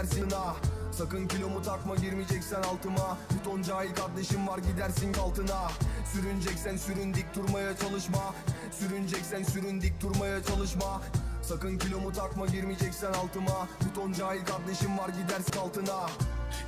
gidersin ha Sakın kilomu takma girmeyeceksen altıma. Bir ton cahil kardeşim var gidersin altına. Sürüneceksen sürün dik durmaya çalışma. Sürüneceksen sürün dik durmaya çalışma Sakın kilomu takma girmeyeceksen altıma. Bir ton cahil kardeşim var gidersin altına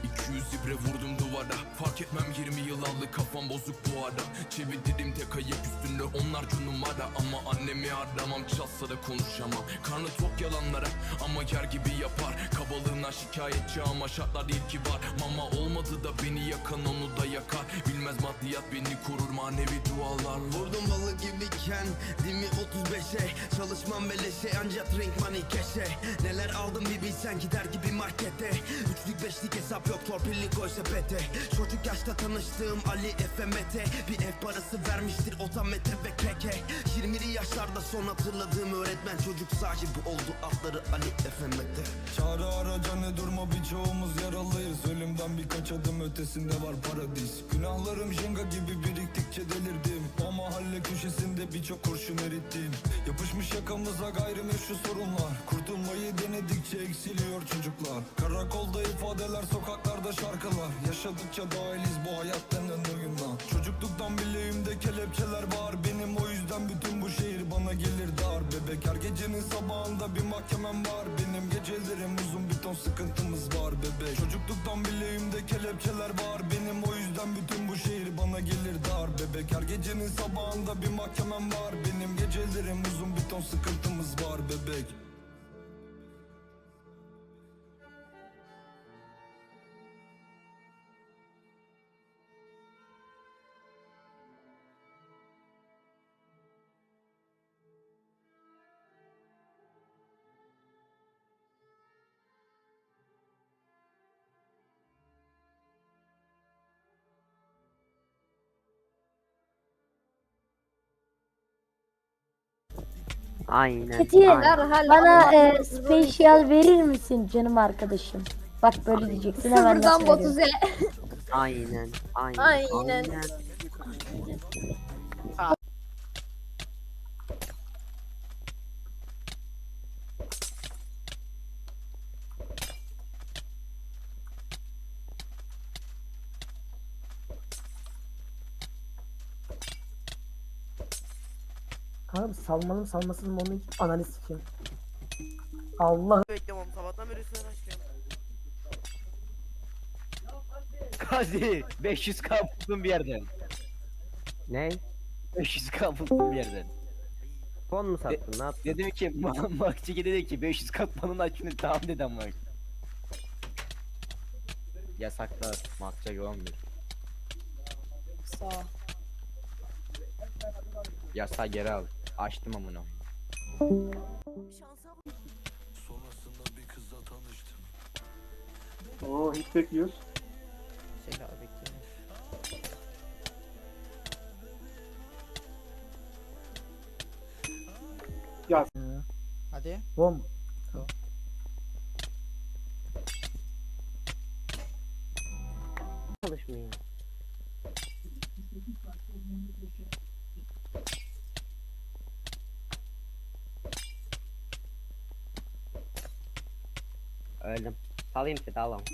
200 ibre vurdum duvara. Fark etmem 20 yıl aldı kafam bozuk bu ara. Çevirdim tek ayak üstünde onlarca numara. Ama annemi aramam çalsa da konuşamam. Karnı tok yalanlara ama yer gibi yapar. Kabalığına şikayetçi ama şartlar değil ki var. Mama olmadı da beni yakan onu da yakar. Bilmez maddiyat beni korur manevi dualarla Vurdum balık gibiyken dimi 35'e Çalışmam beleşe ancak drink money keşe Neler aldım bir bilsen gider gibi markete. Üçlük beşlik hesap yok torpilli koy sepete. Çocuk yaşta tanıştığım Ali FMT Bir ev parası vermiştir otamete ve keke. 20'li yaşlarda son hatırladığım öğretmen Çocuk sahibi oldu adları Ali FMT Çağrı araca ne durma birçoğumuz yaralıyız. Ölümden birkaç adım ötesinde var paradis. Günahlarım jenga gibi biriktikçe delirdim. O mahalle köşesinde birçok kurşun erittim. Yapışmış yakamıza gayrimeşru sorunlar. Kurtulmayı denedikçe eksiliyor çocuklar. Karakolda ifadeler sokaklarda şarkılar. Yaşadıkça dahiliz bu hayat denen oyundan Çocukluktan bileğimde kelepçeler var. Benim o yüzden bütün bu şehir bana gelir dar. Bebek her gecenin sabahında bir mahkemem var. Benim gecelerim uzun bir ton sıkıntımız var bebek. Çocukluktan bileğimde kelepçeler var. Benim o yüzden bütün bu şehir bana gelir dar. Bebek her gecenin sabahında bir mahkemem var. Benim gecelerim uzun bir ton sıkıntımız Aynen. Tetiğe aynen. bana e, special verir misin canım arkadaşım? Bak böyle diyeceksin hemen Sıfırdan veriyorum. botuze. Aynen. Aynen. Aynen. Kanka salmanın salmasın mı onu hiç analiz sikeyim. Allah Beklemem sabahtan beri üstüne başlıyorum. Gazi 500k buldum bir yerden. Ne? 500k buldum bir yerden. Fon mu sattın? Ne yaptın? Dedim ki ma- Makçıki dedi ki 500k panın açını tamam dedim ama. Yasaklar Makçıki 11. Sağ ol. Yasa geri al. Açtım amına. Oo hiç bekliyoruz. Şey abi bekliyorum. Ya. Hadi. Bom. Çalışmıyor. Öldüm. Salayım sizi alalım.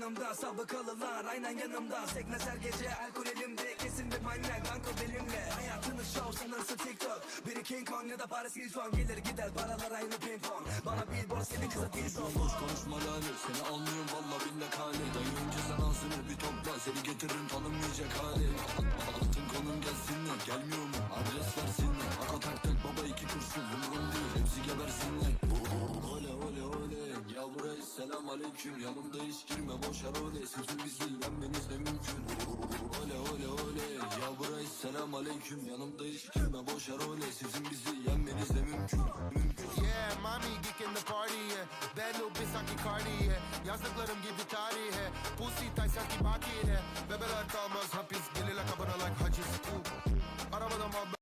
Kanımda sabıkalılar aynen yanımda. Sekmez her gece alkol elimde kesin bir manyak banko belimle Hayatını şov sanırsa tiktok. Biri King Kong ya da Paris Hilton. Gelir gider paralar aynı pimpon Bana billboard seni kıza telefon Boş konuşma lanet seni almıyorum valla billah hali Dayınca sen ağzını bir topla seni getiririm tanınmayacak hali Altın konum gelsinler gelmiyor mu? Adres versinler aleyküm Yanımda hiç girme boş arole Sizin biz ilgilenmeniz de mümkün. Ole ole ole Yavray selam aleyküm. Yanımda hiç girme boş arole Sizin bizi yenmeniz de mümkün. Mümkün Yeah mommy geek in the party yeah. Bad little bitch sanki Cardi yeah. Yazdıklarım gibi tarihe. Pussy tay sanki bakire Bebeler kalmaz hapis. Gelirler kabına like haciz Arabadan mal